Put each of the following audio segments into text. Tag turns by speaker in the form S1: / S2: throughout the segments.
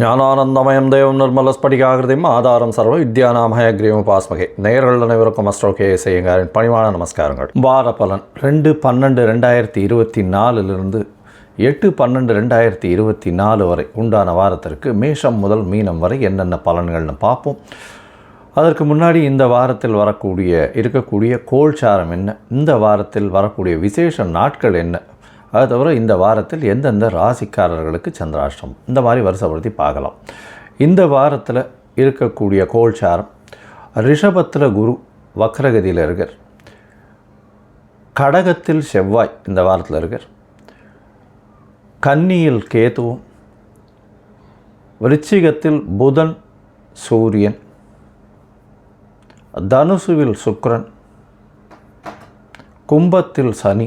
S1: ஞானானந்தமயம் தேவம் நிர்மலஸ்படிகாகிருதியும் ஆதாரம் சர்வ வித்யானாமயக்ரீவம் பாஸ்மகை நேர்கள் அனைவருக்கும் அஸ்ட்ரோ கே செய்யுங்காரின் பணிவான நமஸ்காரங்கள். வார பலன் ரெண்டு பன்னெண்டு ரெண்டாயிரத்தி இருபத்தி நாலுலேருந்து எட்டு பன்னெண்டு ரெண்டாயிரத்தி இருபத்தி நாலு வரை உண்டான வாரத்திற்கு மேஷம் முதல் மீனம் வரை என்னென்ன பலன்கள்னு பார்ப்போம். அதற்கு முன்னாடி இந்த வாரத்தில் வரக்கூடிய இருக்கக்கூடிய கோல்சாரம் என்ன? இந்த வாரத்தில் வரக்கூடிய விசேஷ நாட்கள் என்ன? அது தவிர இந்த வாரத்தில் எந்தெந்த ராசிக்காரர்களுக்கு சந்திராஷ்டம் இந்த மாதிரி வருஷப்படுத்தி பார்க்கலாம். இந்த வாரத்தில் இருக்கக்கூடிய கோல்சாரம் ரிஷபத்தில் குரு வக்ரகதியில் இருக்கார். கடகத்தில் செவ்வாய் இந்த வாரத்தில் இருக்கார். கன்னியில் கேதுவும் விருச்சிகத்தில் புதன் சூரியன் தனுசுவில் சுக்ரன் கும்பத்தில் சனி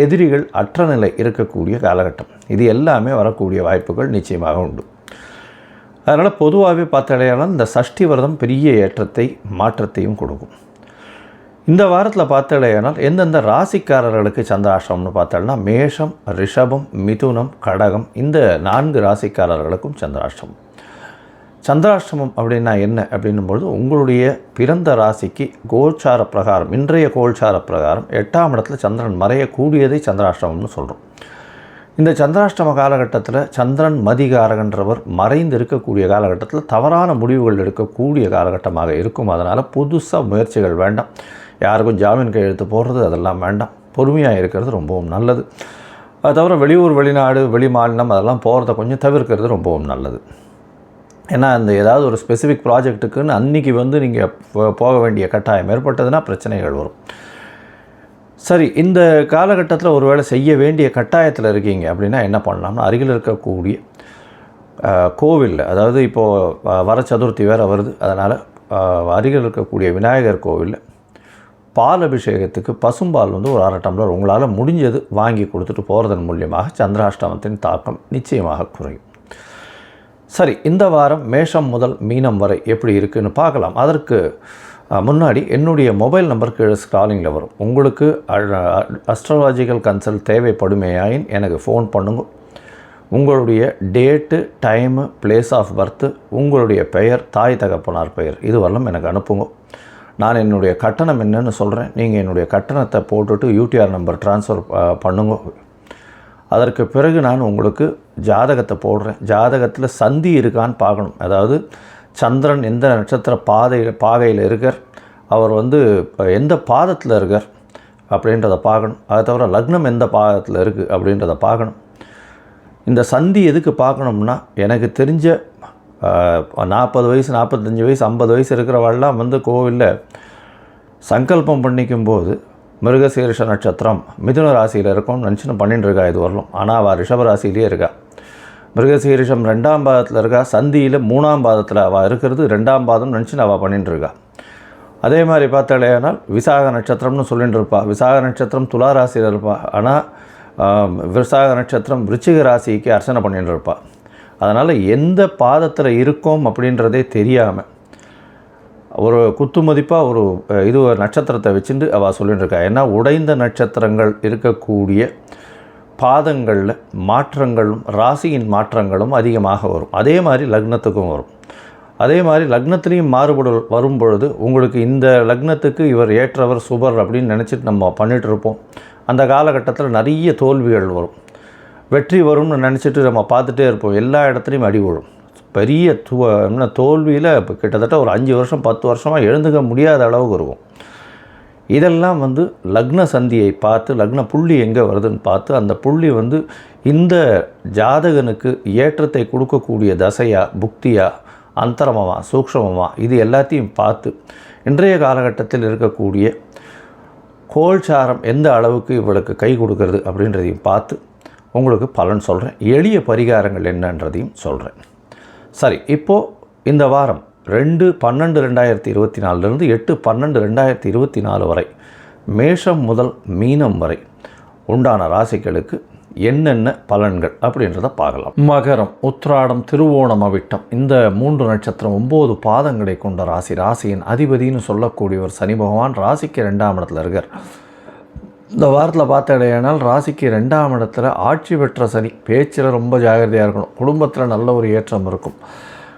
S1: எதிரிகள் அற்ற நிலை இருக்கக்கூடிய காலகட்டம். இது எல்லாமே வரக்கூடிய வாய்ப்புகள் நிச்சயமாக உண்டு. அதனால் பொதுவாகவே பார்த்தாலேயானால் இந்த சஷ்டி விரதம் பெரிய ஏற்றத்தை மாற்றத்தையும் கொடுக்கும். இந்த வாரத்தில் பார்த்தாலேயானால் எந்தெந்த ராசிக்காரர்களுக்கு சந்திராஷ்டிரம்னு பார்த்தோம்னா மேஷம் ரிஷபம் மிதுனம் கடகம் இந்த நான்கு ராசிக்காரர்களுக்கும் சந்திராஷ்டமம். சந்திராஷ்டமம் அப்படின்னா என்ன? அப்படின்னும்பொழுது உங்களுடைய பிறந்த ராசிக்கு கோச்சார பிரகாரம் இன்றைய கோல்சார பிரகாரம் எட்டாம் இடத்துல சந்திரன் மறையக்கூடியதை சந்திராஷ்டமம்னு சொல்கிறோம் இந்த சந்திராஷ்டம காலகட்டத்தில் சந்திரன் மதிகாரகன்றவர் மறைந்து இருக்கக்கூடிய காலகட்டத்தில் தவறான முடிவுகள் எடுக்கக்கூடிய காலகட்டமாக இருக்கும். அதனால் புதுசாக முயற்சிகள் வேண்டாம். யாருக்கும் ஜாமீன் கையெழுத்து போடுறது அதெல்லாம் வேண்டாம். பொறுமையாக இருக்கிறது ரொம்பவும் நல்லது. அது தவிர வெளியூர் வெளிநாடு வெளி மாநிலம் அதெல்லாம் போகிறத கொஞ்சம் தவிர்க்கிறது ரொம்பவும் நல்லது. ஏன்னா அந்த ஏதாவது ஒரு ஸ்பெசிஃபிக் ப்ராஜெக்ட்டுக்குன்னு அன்றைக்கி வந்து நீங்கள் போக வேண்டிய கட்டாயம் ஏற்பட்டதுன்னா பிரச்சனைகள் வரும். சரி இந்த காலகட்டத்தில் ஒரு வேளை செய்ய வேண்டிய கட்டாயத்தில் இருக்கீங்க அப்படின்னா என்ன பண்ணலாம்னா அருகில் இருக்கக்கூடிய கோவிலில் அதாவது இப்போது வர சதுர்த்தி வேறு வருது. அதனால் அருகில் இருக்கக்கூடிய விநாயகர் கோவிலில் பால் அபிஷேகத்துக்கு பசும்பால் வந்து ஒரு அரை டம்ளர் உங்களால் முடிஞ்சது வாங்கி கொடுத்துட்டு போகிறதன் மூலியமாக சந்திராஷ்டமத்தின் தாக்கம் நிச்சயமாக குறையும். சரி இந்த வாரம் மேஷம் முதல் மீனம் வரை எப்படி இருக்குன்னு பார்க்கலாம். அதற்கு முன்னாடி என்னுடைய மொபைல் நம்பர் கீழே ஸ்க்ராலிங்கில் வரும். உங்களுக்கு அஸ்ட்ராலாஜிக்கல் கன்சல்ட் தேவைப்படுமேயாயின் எனக்கு ஃபோன் பண்ணுங்க. உங்களுடைய date time place of birth உங்களுடைய பெயர் தாய் தகப்பனார் பெயர் இது எனக்கு அனுப்புங்க. நான் என்னுடைய கட்டணம் என்னன்னு சொல்கிறேன் நீங்கள் என்னுடைய கட்டணத்தை போட்டுட்டு யூடிஆர் நம்பர் ட்ரான்ஸ்ஃபர் பண்ணுங்க. அதற்கு பிறகு நான் உங்களுக்கு ஜாதகத்தை போடுறேன். ஜாதகத்தில் சந்தி இருக்கான்னு பார்க்கணும். அதாவது சந்திரன் எந்த நட்சத்திர பாதையில் பாகையில் இருக்கார் அவர் வந்து எந்த பாதத்தில் இருக்கார் அப்படின்றத பார்க்கணும். அதை தவிர லக்னம் எந்த பாதத்தில் இருக்குது அப்படின்றத பார்க்கணும். இந்த சந்தி எதுக்கு பார்க்கணும்னா எனக்கு தெரிஞ்ச நாற்பது வயசு நாற்பத்தஞ்சு வயசு ஐம்பது வயசு இருக்கிறவெல்லாம் வந்து கோவிலில் சங்கல்பம் பண்ணிக்கும்போது மிருகசீரிஷ நட்சத்திரம் மிதுன ராசியில் இருக்கும்னு நினச்சின்னு பண்ணிட்டு இருக்கா இது வரலும். ஆனால் அவள் ரிஷப ராசியிலே இருக்கா. மிருகசீரிஷம் ரெண்டாம் பாதத்தில் இருக்கா? சந்தியில் மூணாம் பாதத்தில் அவள் இருக்கிறது. ரெண்டாம் பாதம் நினச்சின்னு அவள் பண்ணிட்டு இருக்கா. அதே மாதிரி பார்த்தாலேயானால் விசாக நட்சத்திரம்னு சொல்லிட்டு இருப்பாள் விசாக நட்சத்திரம் துலா ராசியில் இருப்பா. ஆனால் விசாக நட்சத்திரம் விருச்சிக ராசிக்கு அர்ச்சனை பண்ணிட்டு இருப்பா. அதனால் எந்த பாதத்தில் இருக்கோம் அப்படின்றதே தெரியாமல் ஒரு குத்து மதிப்பாக ஒரு இது ஒரு நட்சத்திரத்தை வச்சுட்டு அவள் சொல்லிட்டு இருக்கா. ஏன்னா உடைந்த நட்சத்திரங்கள் இருக்கக்கூடிய பாதங்களில் மாற்றங்களும் ராசியின் மாற்றங்களும் அதிகமாக வரும். அதே மாதிரி லக்னத்துக்கும் வரும். அதே மாதிரி லக்னத்துலேயும் மாறுபடு வரும் பொழுது உங்களுக்கு இந்த லக்னத்துக்கு இவர் ஏற்றவர் சுபர் அப்படின்னு நினச்சிட்டு நம்ம பண்ணிகிட்ருப்போம் அந்த காலகட்டத்தில் நிறைய தோல்விகள் வரும். வெற்றி வரும்னு நினச்சிட்டு நம்ம பார்த்துட்டே இருப்போம். எல்லா இடத்துலையும் அடி விழும். பெரிய து என்ன தோல்வியில் இப்போ கிட்டத்தட்ட ஒரு அஞ்சு வருஷம் பத்து வருஷமாக எழுந்துக்க முடியாத அளவுக்கு இருக்கும். இதெல்லாம் வந்து லக்ன சந்தியை பார்த்து லக்ன புள்ளி எங்கே வருதுன்னு பார்த்து அந்த புள்ளி வந்து இந்த ஜாதகனுக்கு ஏற்றத்தை கொடுக்கக்கூடிய தசையா புக்தியா அந்தரமமாக சூக்ஷமமாக இது எல்லாத்தையும் பார்த்து இன்றைய காலகட்டத்தில் இருக்கக்கூடிய கோல்சாரம் எந்த அளவுக்கு இவளுக்கு கை கொடுக்கறது அப்படின்றதையும் பார்த்து உங்களுக்கு பலன் சொல்கிறேன் எளிய பரிகாரங்கள் என்னன்றதையும் சொல்கிறேன் சரி இப்போது இந்த வாரம் ரெண்டு பன்னெண்டு ரெண்டாயிரத்தி இருபத்தி நாலுலேருந்து எட்டு பன்னெண்டு ரெண்டாயிரத்தி இருபத்தி நாலு வரை மேஷம் முதல் மீனம் வரை உண்டான ராசிகளுக்கு என்னென்ன பலன்கள் அப்படின்றத பார்க்கலாம். மகரம் உத்ராடம் திருவோணம் அவிட்டம். இந்த மூன்று நட்சத்திரம் ஒம்பது பாதங்களை கொண்ட ராசி. ராசியின் அதிபதின்னு சொல்லக்கூடியவர் சனி பகவான் ராசிக்கு ரெண்டாம் இடத்துல இருக்கார். இந்த வாரத்தில் பார்த்தடையானால் ராசிக்கு ரெண்டாம் இடத்துல ஆட்சி பெற்ற சனி. பேச்சில் ரொம்ப ஜாகிரதையாக இருக்கணும். குடும்பத்தில் நல்ல ஒரு ஏற்றம் இருக்கும்.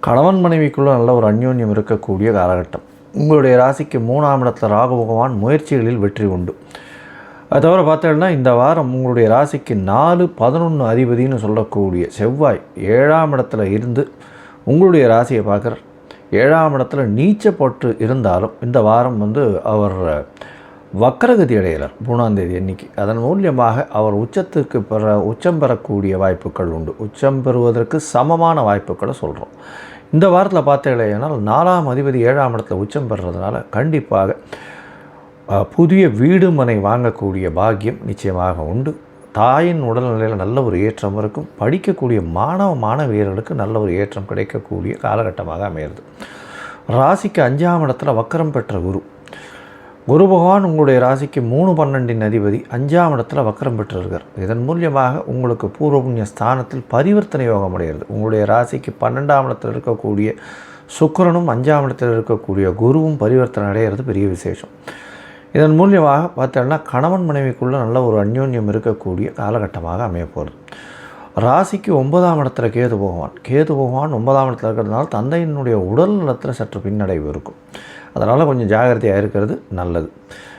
S1: கணவன் மனைவிக்குள்ள நல்ல ஒரு அந்யோன்யம் இருக்கக்கூடிய காலகட்டம். உங்களுடைய ராசிக்கு மூணாம் இடத்துல ராகு பகவான் முயற்சிகளில் வெற்றி உண்டு. அது தவிர பார்த்தீங்கன்னா இந்த வாரம் உங்களுடைய ராசிக்கு நாலு பதினொன்று அதிபதின்னு சொல்லக்கூடிய செவ்வாய் ஏழாம் இடத்துல இருந்து உங்களுடைய ராசியை பார்க்குறார். ஏழாம் இடத்துல நீச்சப்பட்டு இருந்தாலும் இந்த வாரம் வந்து அவர் வக்கரகதி அடைகிறார் மூணாம் தேதி அன்னைக்கு. அதன் மூலியமாக அவர் உச்சத்துக்கு பெற உச்சம் பெறக்கூடிய வாய்ப்புகள் உண்டு. உச்சம் பெறுவதற்கு சமமான வாய்ப்புகளை சொல்கிறோம் இந்த வாரத்தில் பார்த்தீங்கன்னா நாலாம் அதிபதி ஏழாம் இடத்துல உச்சம் பெறுறதுனால கண்டிப்பாக புதிய வீடு மனை வாங்கக்கூடிய பாக்கியம் நிச்சயமாக உண்டு. தாயின் உடல்நிலையில் நல்ல ஒரு ஏற்றம் இருக்கும். படிக்கக்கூடிய மாணவ மாணவியர்களுக்கு நல்ல ஒரு ஏற்றம் கிடைக்கக்கூடிய காலகட்டமாக அமையிறது ராசிக்கு அஞ்சாம் இடத்துல வக்கரம் பெற்ற குரு. குரு பகவான் உங்களுடைய ராசிக்கு மூணு பன்னெண்டின் அதிபதி அஞ்சாம் இடத்துல வக்கரம் பெற்றிருக்கார். இதன் மூலியமாக உங்களுக்கு பூர்வபுண்ணிய ஸ்தானத்தில் பரிவர்த்தனை யோகம் அடைகிறது. உங்களுடைய ராசிக்கு பன்னெண்டாம் இடத்தில் இருக்கக்கூடிய சுக்கரனும் அஞ்சாம் இடத்தில் இருக்கக்கூடிய குருவும் பரிவர்த்தனை அடைகிறது. பெரிய விசேஷம். இதன் மூலியமாக பார்த்தோம்னா கணவன் மனைவிக்குள்ளே நல்ல ஒரு அந்யோன்யம் இருக்கக்கூடிய காலகட்டமாக அமையப்போகிறது ராசிக்கு ஒன்பதாம் இடத்துல கேது பகவான். கேது பகவான் ஒன்பதாம் இடத்துல இருக்கிறதுனால தந்தையினுடைய உடல் நலத்தில் சற்று பின்னடைவு இருக்கும். அதனால் கொஞ்சம் ஜாகிரதையாக இருக்கிறது நல்லது.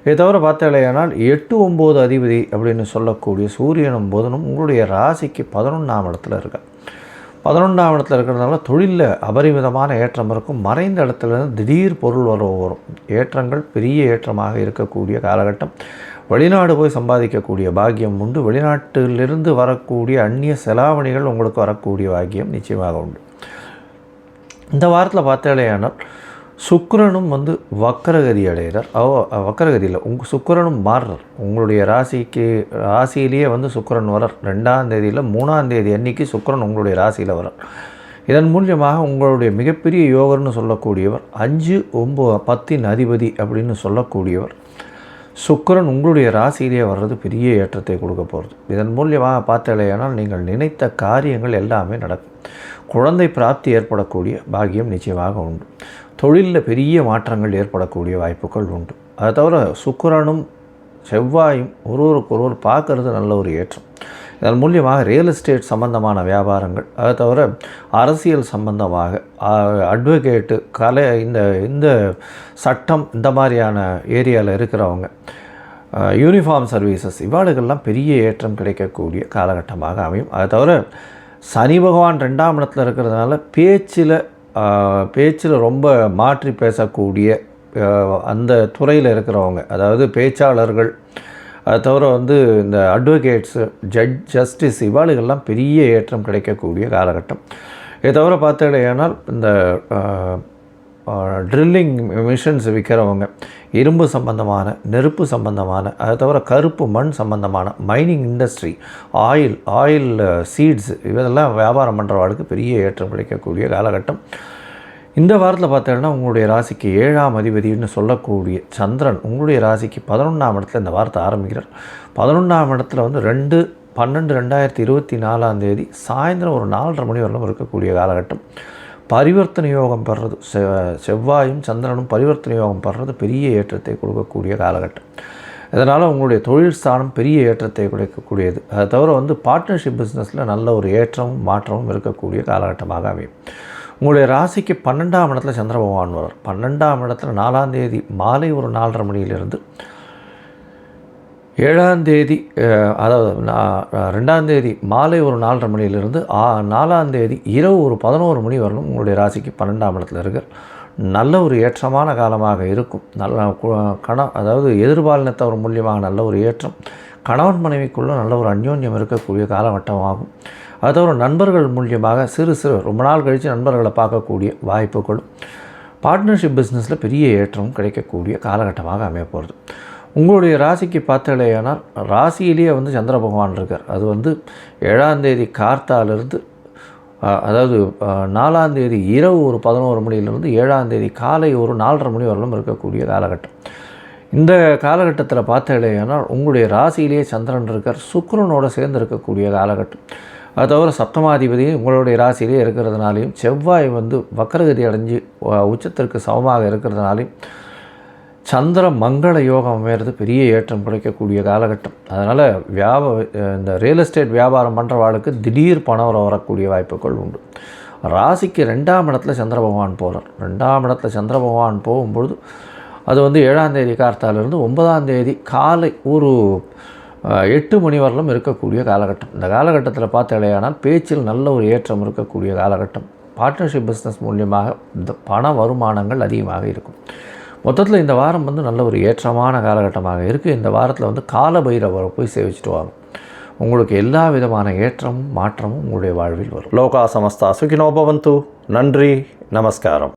S1: இதை தவிர பார்த்தாலேயானால் எட்டு ஒம்பது அதிபதி அப்படின்னு சொல்லக்கூடிய சூரியனும் புதனும் உங்களுடைய ராசிக்கு பதினொன்றாம் இடத்துல இருக்க பதினொன்றாம் இடத்துல இருக்கிறதுனால தொழிலில் அபரிமிதமான ஏற்றம் இருக்கும். மறைந்த இடத்துல இருந்து திடீர் பொருள் வரவு வரும். ஏற்றங்கள் பெரிய ஏற்றமாக இருக்கக்கூடிய காலகட்டம். வெளிநாடு போய் சம்பாதிக்கக்கூடிய பாக்கியம் உண்டு. வெளிநாட்டிலிருந்து வரக்கூடிய அந்நிய செலாவணிகள் உங்களுக்கு வரக்கூடிய பாக்கியம் நிச்சயமாக உண்டு. இந்த வாரத்தில் பார்த்தாலேயானால் சுக்கரனும் வந்து வக்கரகதி அடைகிறார். அவ வக்கரகதியில் உங்கள் சுக்கிரனும் மாறுறார். உங்களுடைய ராசிக்கு ராசியிலேயே வந்து சுக்கிரன் வரார். ரெண்டாம் தேதியில் மூணாம் தேதி அன்னைக்கு சுக்கரன் உங்களுடைய ராசியில் வரார். இதன் மூலியமாக உங்களுடைய மிகப்பெரிய யோகர்னு சொல்லக்கூடியவர் அஞ்சு ஒம்பது பத்தின் அதிபதி அப்படின்னு சொல்லக்கூடியவர் சுக்கிரன் உங்களுடைய ராசியிலேயே வர்றது பெரிய ஏற்றத்தை கொடுக்க போகிறது இதன் மூலியமாக பார்த்தலையானால் நீங்கள் நினைத்த காரியங்கள் எல்லாமே நடக்கும். குழந்தை பிராப்தி ஏற்படக்கூடிய பாக்கியம் நிச்சயமாக உண்டு. தொழிலில் பெரிய மாற்றங்கள் ஏற்படக்கூடிய வாய்ப்புகள் உண்டு. அதை தவிர சுக்கிரனும் செவ்வாயும் ஒருவருக்கொருவர் பார்க்கறது நல்ல ஒரு ஏற்றம். இதன் மூலியமாக ரியல் எஸ்டேட் சம்பந்தமான வியாபாரங்கள் அதை தவிர அரசியல் சம்பந்தமாக அட்வொகேட்டு கலை இந்த இந்த சட்டம் இந்த மாதிரியான ஏரியாவில் இருக்கிறவங்க யூனிஃபார்ம் சர்வீசஸ் இவாளுக்கெல்லாம் பெரிய ஏற்றம் கிடைக்கக்கூடிய காலகட்டமாக அமையும். அதை தவிர சனி பகவான் ரெண்டாம் இடத்துல இருக்கிறதுனால பேச்சில் பேச்சில் ரொம்ப மாற்றி பேசக்கூடிய அந்த துறையில் இருக்கிறவங்க அதாவது பேச்சாளர்கள் அது தவிர வந்து இந்த அட்வொகேட்ஸு ஜட்ஜ் ஜஸ்டிஸ் இவாளுகள்லாம் பெரிய ஏற்றம் கிடைக்கக்கூடிய காலகட்டம். இதை தவிர பார்த்தீங்கன்னா இந்த ட்ரில்லிங் மிஷின்ஸ் விற்கிறவங்க இரும்பு சம்பந்தமான நெருப்பு சம்பந்தமான அதை தவிர கருப்பு மண் சம்பந்தமான mining industry oil oil seeds இதெல்லாம் வியாபாரம் பண்ணுறவாளுக்கு பெரிய ஏற்றம் கிடைக்கக்கூடிய காலகட்டம். இந்த வாரத்தில் பார்த்தீங்கன்னா உங்களுடைய ராசிக்கு ஏழாம் அதிபதினு சொல்லக்கூடிய சந்திரன் உங்களுடைய ராசிக்கு பதினொன்றாம் இடத்துல இந்த வாரத்தை ஆரம்பிக்கிறார். பதினொன்றாம் இடத்துல வந்து ரெண்டு பன்னெண்டு ரெண்டாயிரத்தி இருபத்தி நாலாம் தேதி சாயந்தரம் ஒரு நாலரை மணி வரலும் இருக்கக்கூடிய காலகட்டம். பரிவர்த்தனை யோகம் பெறுறது செ செவ்வாயும் சந்திரனும் பரிவர்த்தனை யோகம் பெறுறது பெரிய ஏற்றத்தை கொடுக்கக்கூடிய காலகட்டம். இதனால் உங்களுடைய தொழில் ஸ்தானம் பெரிய ஏற்றத்தை கொடுக்கக்கூடியது. அதை தவிர வந்து பார்ட்னர்ஷிப் பிஸ்னஸில் நல்ல ஒரு ஏற்றமும் மாற்றமும் இருக்கக்கூடிய காலகட்டமாக அமையும். உங்களுடைய ராசிக்கு பன்னெண்டாம் இடத்துல சந்திர பகவான் வரார் பன்னெண்டாம் இடத்துல நாலாம் தேதி மாலை ஒரு நாலரை மணியிலிருந்து ஏழாம் தேதி அதாவது ரெண்டாம் தேதி மாலை ஒரு நாலரை மணியிலிருந்து ஆ நாலாம் தேதி இரவு ஒரு பதினோரு மணி வரலும் உங்களுடைய ராசிக்கு பன்னெண்டாம் இடத்துல இருக்க நல்ல ஒரு ஏற்றமான காலமாக இருக்கும். நல்ல கணம் கண அதாவது எதிர்பாலினத்தவர் மூலியமாக நல்ல ஒரு ஏற்றம். கணவன் மனைவிக்குள்ள நல்ல ஒரு அந்யோன்யம் இருக்கக்கூடிய காலகட்டமாகும். அது தவிர நண்பர்கள் மூலியமாக சிறு சிறு ரொம்ப நாள் கழித்து நண்பர்களை பார்க்கக்கூடிய வாய்ப்புகளும் பார்ட்னர்ஷிப் பிஸ்னஸில் பெரிய ஏற்றம் கிடைக்கக்கூடிய காலகட்டமாக அமையப்போகிறது உங்களுடைய ராசிக்கு பார்த்தலையானால் ராசியிலேயே வந்து சந்திர பகவான் இருக்கார். அது வந்து ஏழாம் தேதி கார்த்தாலிருந்து அதாவது நாலாந்தேதி நாலாம் தேதி இரவு ஒரு பதினோரு மணியிலிருந்து ஏழாம் தேதி காலை ஒரு நாலரை மணி வரலும் இருக்கக்கூடிய காலகட்டம். இந்த காலகட்டத்தில் பார்த்தலையானால் உங்களுடைய ராசியிலேயே சந்திரன் இருக்கார். சுக்கிரனோட சேர்ந்து இருக்கக்கூடிய காலகட்டம். அது தவிர சப்தமாதிபதி உங்களுடைய ராசியிலே இருக்கிறதுனாலையும் செவ்வாய் வந்து வக்கரகதி அடைஞ்சு உச்சத்திற்கு சமமாக இருக்கிறதுனாலையும் சந்திர மங்கள யோகம் அமையிறது பெரிய ஏற்றம் கிடைக்கக்கூடிய காலகட்டம். அதனால் வியாப இந்த ரியல் எஸ்டேட் வியாபாரம் பண்ணுறவாளுக்கு திடீர் பணம் வர வரக்கூடிய வாய்ப்புகள் உண்டு. ராசிக்கு ரெண்டாம் இடத்துல சந்திர பகவான் போகிறார் ரெண்டாம் இடத்துல சந்திர பகவான் போகும்பொழுது அது வந்து ஏழாந்தேதி கார்த்தாலேருந்து ஒன்பதாந்தேதி ஒன்பதாம் தேதி காலை ஒரு எட்டு மணி வரலும் இருக்கக்கூடிய காலகட்டம். இந்த காலகட்டத்தில் பார்த்தாலேயானால் பேச்சில் நல்ல ஒரு ஏற்றம் இருக்கக்கூடிய காலகட்டம். பார்ட்னர்ஷிப் பிஸ்னஸ் மூலியமாக இந்த பண வருமானங்கள் அதிகமாக இருக்கும். மொத்தத்தில் இந்த வாரம் வந்து நல்ல ஒரு ஏற்றமான காலகட்டமாக இருக்குது இந்த வாரத்தில் வந்து கால பைரவரை போய் சேவிச்சுட்டு வாங்க. உங்களுக்கு எல்லா விதமான ஏற்றமும் மாற்றமும் உங்களுடைய வாழ்வில் வரும். லோகா சமஸ்தா சுகினோபவந்து நன்றி நமஸ்காரம்.